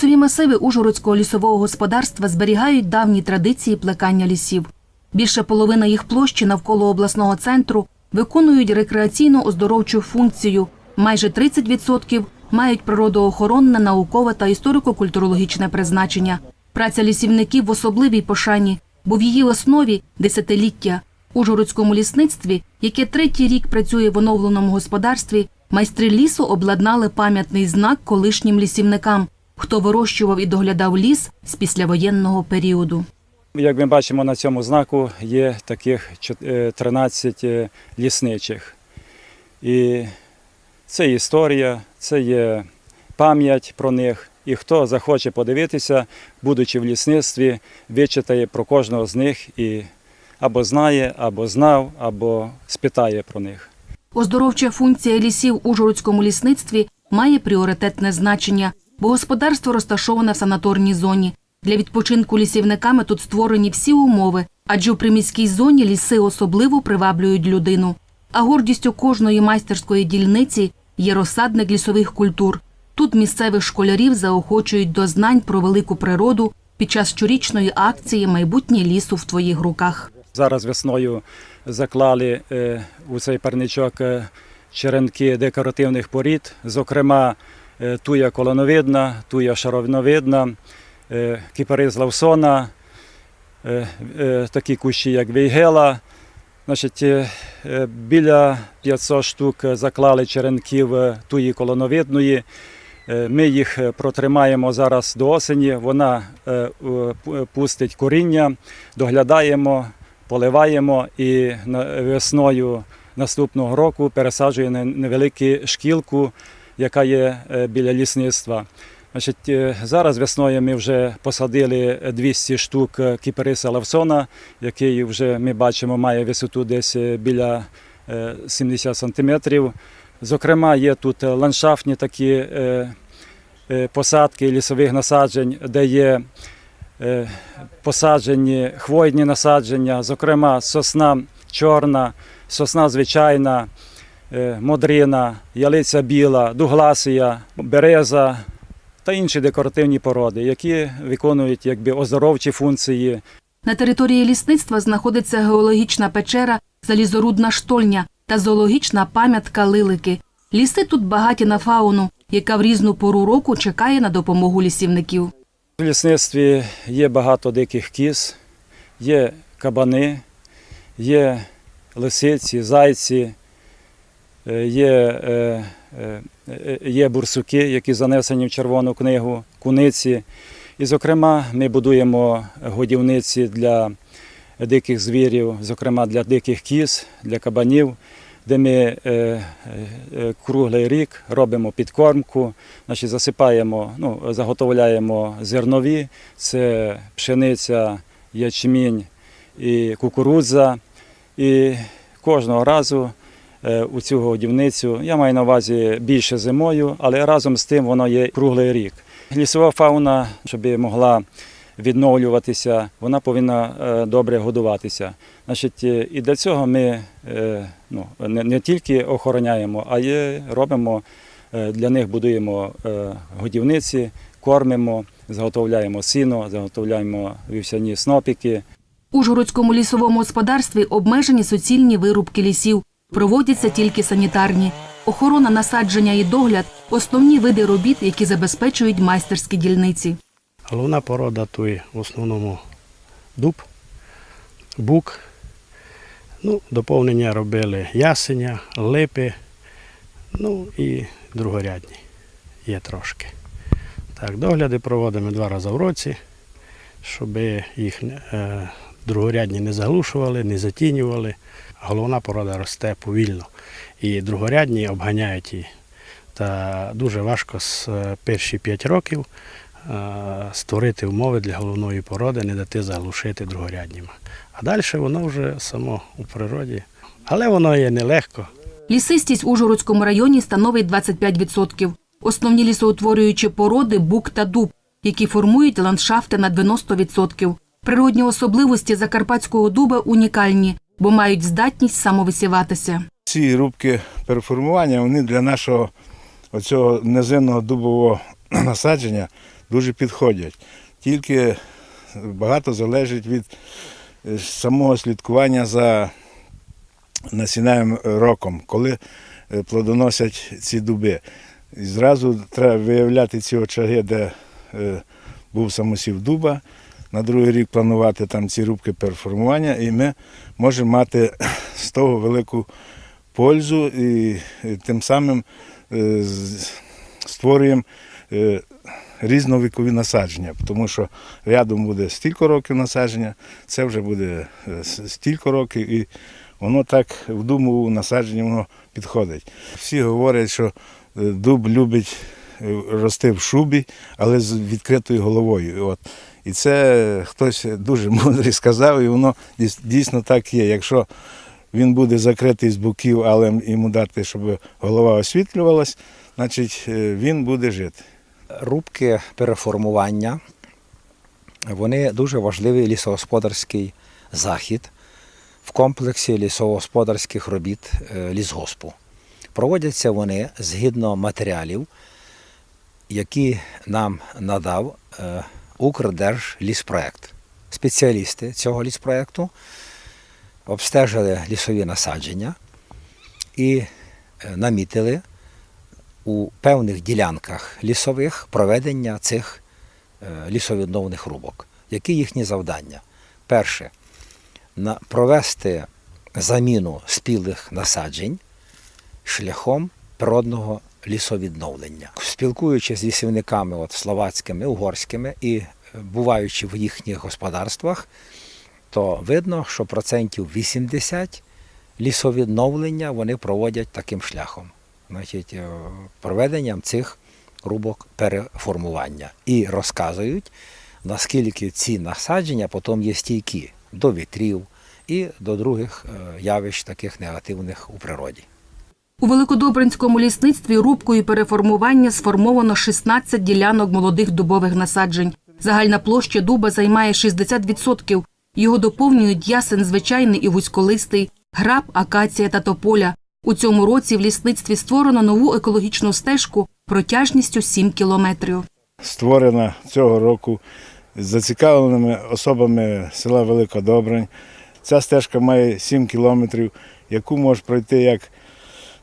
Лісові масиви Ужгородського лісового господарства зберігають давні традиції плекання лісів. Більше половина їх площі навколо обласного центру виконують рекреаційно-оздоровчу функцію. Майже 30% мають природоохоронне, наукове та історико-культурологічне призначення. Праця лісівників в особливій пошані, бо в її основі десятиліття. У Ужгородському лісництві, яке третій рік працює в оновленому господарстві, майстри лісу обладнали пам'ятний знак колишнім лісівникам, хто вирощував і доглядав ліс з післявоєнного періоду. Як ми бачимо на цьому знаку, є таких чот- е, 13 е, лісничих. І це історія, це є пам'ять про них. І хто захоче подивитися, будучи в лісництві, вичитає про кожного з них і або знає, або знав, або спитає про них. Оздоровча функція лісів у Ужгородському лісництві має пріоритетне значення, бо господарство розташоване в санаторній зоні. Для відпочинку лісівниками тут створені всі умови, адже у приміській зоні ліси особливо приваблюють людину. А гордістю кожної майстерської дільниці є розсадник лісових культур. Тут місцевих школярів заохочують до знань про велику природу під час щорічної акції Майбутнє лісу в твоїх руках. Зараз весною заклали е, у цей парничок е, черенки декоративних порід, зокрема туя колоновидна, туя шаровиновидна, е, кіпарис лавсона, е, е, такі кущі, як вейгела. Значить, е, е, біля 500 штук заклали черенків е, туї колоновидної. Е, Ми їх е, протримаємо зараз до осені. Вона е, е, пу- пустить коріння, доглядаємо, поливаємо і весною наступного року пересаджує невелику шкілку, яка є е, біля лісництва. Значить, е, зараз весною ми вже посадили 200 штук е, кіпериса лавсона, який вже ми бачимо має висоту десь біля е, 70 сантиметрів. Зокрема, є тут ландшафтні такі посадки лісових насаджень, де є посаджені хвойні насадження, зокрема сосна чорна, сосна звичайна, модрина, ялиця біла, дугласія, береза та інші декоративні породи, які виконують якби оздоровчі функції На території лісництва знаходиться геологічна печера Залізорудна штольня та зоологічна пам'ятка Лилики. Ліси тут багаті на фауну, яка в різну пору року чекає на допомогу лісівників. В лісництві є багато диких кіз, є кабани, є лисиці, зайці, е, є, е, е, е, є бурсуки, які занесені в Червону книгу, куниці. І, зокрема, ми будуємо годівниці для диких звірів, зокрема для диких кіз, для кабанів, де ми е, е, е, круглий рік робимо підкормку, значить, засипаємо, ну, заготовляємо зернові, це пшениця, ячмінь і кукурудза. І кожного разу е, у цю годівницю, я маю на увазі більше зимою, але разом з тим воно є круглий рік. Лісова фауна, щоб могла відновлюватися, вона повинна е, добре годуватися. Значить, е, і для цього ми е, ну, не, тільки охороняємо, а й робимо е, для них будуємо е, годівниці, кормимо, заготовляємо сіно, заготовляємо вівсяні снопіки. У Ужгородському лісовому господарстві обмежені суцільні вирубки лісів, проводяться тільки санітарні. Охорона насадження і догляд основні види робіт, які забезпечують майстерські дільниці. Головна порода тут в основному дуб, бук. Ну, доповнення робили ясеня, липи, ну і другорядні є трошки. Так, догляди проводимо два рази в році, щоб їх е, другорядні не заглушували, не затінювали. Головна порода росте повільно. І другорядні обганяють її. Та дуже важко з е, перші 5 років е, створити умови для головної породи, не дати заглушити другорядніми. А далі воно вже само у природі. Але воно є нелегко. Лісистість у Ужгородському районі становить 25%. Основні лісоутворюючі породи бук та дуб, які формують ландшафти на 90%. Природні особливості закарпатського дуба унікальні, бо мають здатність самовисіватися. Ці рубки переформування вони для нашого оцього низинного дубового насадження дуже підходять. Тільки багато залежить від е, самого слідкування за насінневим роком, коли е, плодоносять ці дуби. І зразу треба виявляти ці очаги, де е, був самосів дуба. На другий рік планувати там ці рубки переформування, і ми можемо мати з того велику пользу і, тим самим е, створюємо е, різновікові насадження, тому що рядом буде стільки років насадження, це вже буде е, стільки років, і воно так в думу насадження воно підходить. Всі говорять, що дуб любить рости в шубі, але з відкритою головою. От. І це хтось дуже мудрий сказав, і воно дійсно так є. Якщо він буде закритий з боків, але йому дати, щоб голова освітлювалась, значить е, він буде жити. Рубки переформування вони дуже важливий лісогосподарський захід в комплексі лісогосподарських робіт е, лісгоспу. Проводяться вони згідно матеріалів, які нам надав е, Укрдержліспроект. Спеціалісти цього ліспроекту обстежили лісові насадження і е, намітили у певних ділянках лісових проведення цих е, лісовідновних рубок. Які їхні завдання? Перше провести заміну спілих насаджень шляхом природного лісовідновлення. Спілкуючись з лісівниками от, словацькими, угорськими і е, буваючи в їхніх господарствах, то видно, що процентів 80 лісовідновлення вони проводять таким шляхом. Значить, е, проведенням цих рубок переформування. І розказують, наскільки ці насадження потім є стійкі до вітрів і до других е, явищ таких негативних у природі. У Великодобринському лісництві рубкою переформування сформовано 16 ділянок молодих дубових насаджень. Загальна площа дуба займає 60%. Його доповнюють ясен звичайний і вузьколистий, граб, акація та тополя. У цьому році в лісництві створено нову екологічну стежку протяжністю 7 кілометрів. створена цього року зацікавленими особами села Велика Добрань. Ця стежка має 7 кілометрів, яку можеш пройти як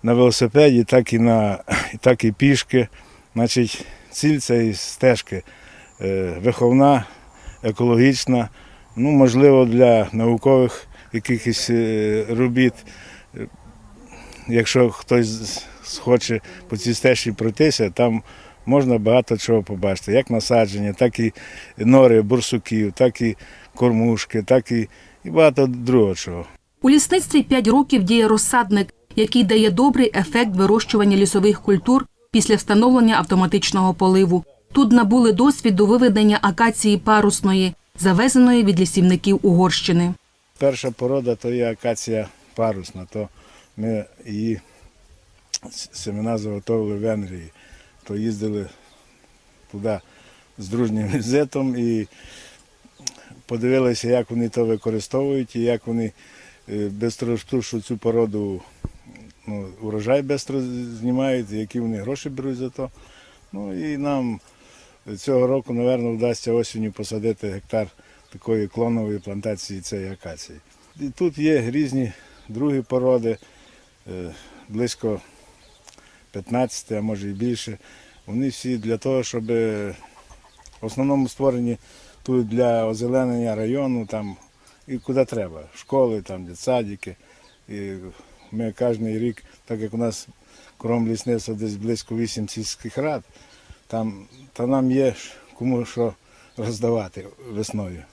на велосипеді, так і, на, так і пішки. Значить, ціль цієї стежки е, виховна, екологічна, ну, можливо, для наукових якихось е, робіт. Е, Якщо хтось хоче по цій стежці пройтися, там можна багато чого побачити, як насадження, так і нори бурсуків, так і кормушки, так і, і багато другого чого. У лісництві 5 років діє розсадник, який дає добрий ефект вирощування лісових культур після встановлення автоматичного поливу. Тут набули досвіду виведення акації парусної, завезеної від лісівників Угорщини. Перша порода то є акація парусна, то ми її семена заготовили в Венгрії, то їздили туди з дружнім візитом і подивилися, як вони то використовують і як вони е, бистро цю породу ну, урожай бистро знімають, які вони гроші беруть за то. Ну і нам цього року, напевно, вдасться осінню посадити гектар такої клонової плантації цієї акації. І тут є різні другі породи, е, близько 15, а може і більше. Вони всі для того, щоб е, в основному створені тут для озеленення району там, і куди треба. Школи, там, дитсадики. І ми кожен рік, так як у нас кром лісництва десь близько 8 сільських рад, там, то нам є кому що роздавати весною.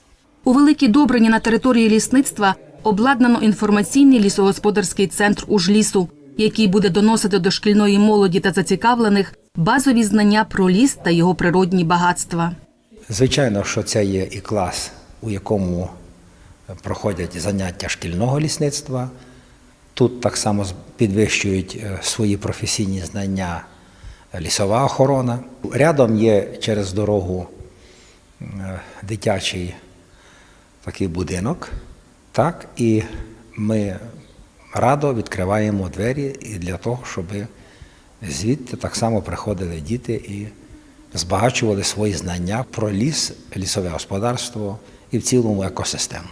У Великій Добрині на території лісництва обладнано інформаційний лісогосподарський центр Ужлісу, який буде доносити до шкільної молоді та зацікавлених базові знання про ліс та його природні багатства. Звичайно, що це є і клас, у якому проходять заняття шкільного лісництва. Тут так само підвищують е, свої професійні знання лісова охорона. Рядом є через дорогу е, дитячий такий будинок. Так, і ми радо відкриваємо двері для того, щоб звідти так само приходили діти і збагачували свої знання про ліс, лісове господарство і в цілому екосистему.